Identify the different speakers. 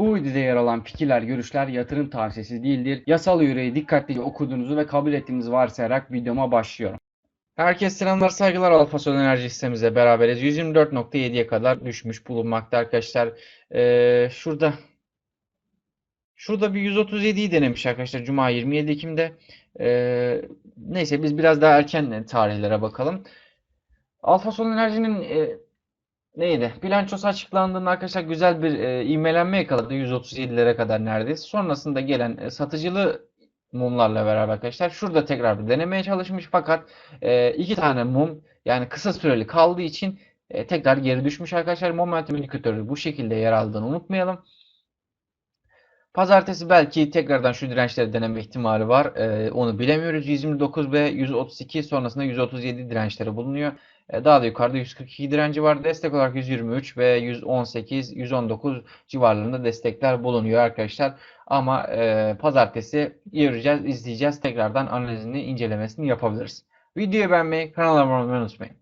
Speaker 1: Bu videoda yer alan fikirler, görüşler yatırım tavsiyesi değildir. Yasal yüreği dikkatlice okuduğunuzu ve kabul ettiğinizi varsayarak videoma başlıyorum. Herkese selamlar, saygılar. Alfa Sol Enerji sistemimizle beraberiz. 124.7'ye kadar düşmüş bulunmakta arkadaşlar. Ee, şurada şurada bir 137'yi denemiş arkadaşlar Cuma 27 Ekim'de. Ee, neyse biz biraz daha erken tarihlere bakalım. Alfa Sol Enerji'nin e, neydi? Bilançosu açıklandığında arkadaşlar güzel bir e, ivmelenme yakaladı 137'lere kadar neredeyse. Sonrasında gelen e, satıcılı mumlarla beraber arkadaşlar şurada tekrar bir denemeye çalışmış fakat e, iki tane mum yani kısa süreli kaldığı için e, tekrar geri düşmüş arkadaşlar. Momentum indikatörü bu şekilde yer aldığını unutmayalım. Pazartesi belki tekrardan şu dirençleri deneme ihtimali var. Ee, onu bilemiyoruz. 129 ve 132 sonrasında 137 dirençleri bulunuyor. Ee, daha da yukarıda 142 direnci var. Destek olarak 123 ve 118, 119 civarlarında destekler bulunuyor arkadaşlar. Ama e, pazartesi göreceğiz, izleyeceğiz. Tekrardan analizini, incelemesini yapabiliriz. Videoyu beğenmeyi, kanala abone olmayı unutmayın.